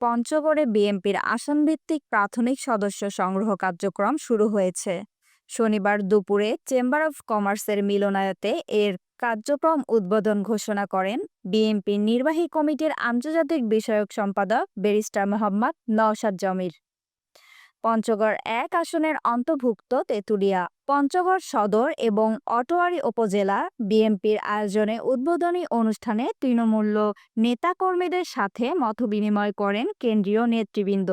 পঞ্চগড়ে বিএনপির আসনভিত্তিক প্রাথমিক সদস্য সংগ্রহ কার্যক্রম শুরু হয়েছে। শনিবার দুপুরে চেম্বার অব কমার্সের মিলনায়তে এর কার্যক্রম উদ্বোধন ঘোষণা করেন বিএনপির নির্বাহী কমিটির আন্তর্জাতিক বিষয়ক সম্পাদক ব্যারিস্টার মোহাম্মদ নওশাদ জমির। পঞ্চগড় এক আসনের অন্তর্ভুক্ত তেঁতুলিয়া। পঞ্চগড় সদর এবং অটোয়ারী উপজেলা বিএনপির আয়োজনে উদ্বোধনী অনুষ্ঠানে তৃণমূল নেতাকর্মীদের সাথে মতবিনিময় করেন কেন্দ্রীয় নেতৃবৃন্দ।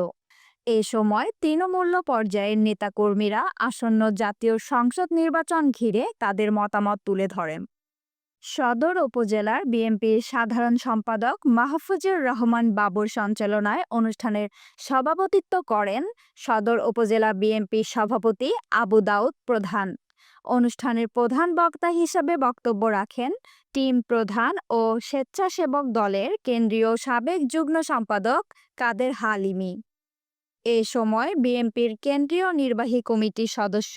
এ সময় তৃণমূল পর্যায়ের নেতাকর্মীরা আসন্ন জাতীয় সংসদ নির্বাচন ঘিরে তাদের মতামত তুলে ধরেন। সদর উপজেলার বিএনপির সাধারণ সম্পাদক মাহফুজুর রহমান বাবুর সঞ্চালনায় অনুষ্ঠানের সভাপতিত্ব করেন সদর উপজেলা বিএনপির সভাপতি আবু দাউদ প্রধান। অনুষ্ঠানের প্রধান বক্তা হিসেবে বক্তব্য রাখেন টিম প্রধান ও স্বেচ্ছাসেবক দলের কেন্দ্রীয় সাবেক যুগ্ম সম্পাদক কাদের হালিমি। এ সময় বিএনপির কেন্দ্রীয় নির্বাহী কমিটির সদস্য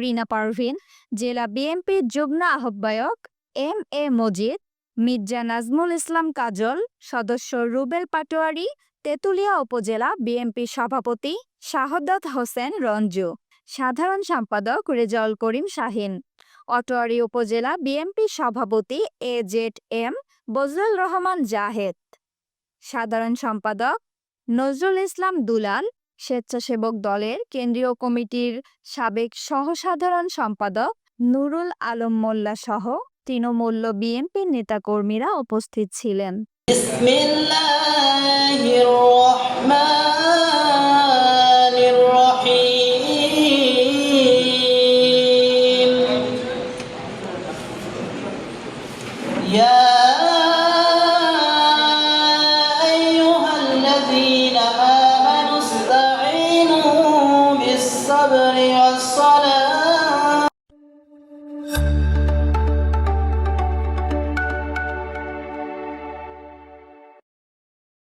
রিনা পারভিন, জেলা বিএনপির যুগ্ম আহ্বায়ক এম এ মজিদ, মির্জা নাজমুল ইসলাম কাজল, সদস্য রুবেল পাটোয়ারি, তেঁতুলিয়া উপজেলা বিএনপি সভাপতি শাহাদাত হোসেন রঞ্জু, সাধারণ সম্পাদক রেজাউল করিম শাহিন, অটোয়ারি উপজেলা বিএনপি সভাপতি A Z M Bazlul Rahman Jahed. সাধারণ সম্পাদক নজরুল ইসলাম দুলাল, স্বেচ্ছাসেবক দলের কেন্দ্রীয় কমিটির সাবেক সহসাধারণ সম্পাদক নুরুল আলম মোল্লা সহ তৃণমূল বিএনপির নেতাকর্মীরা উপস্থিত ছিলেন Yeah.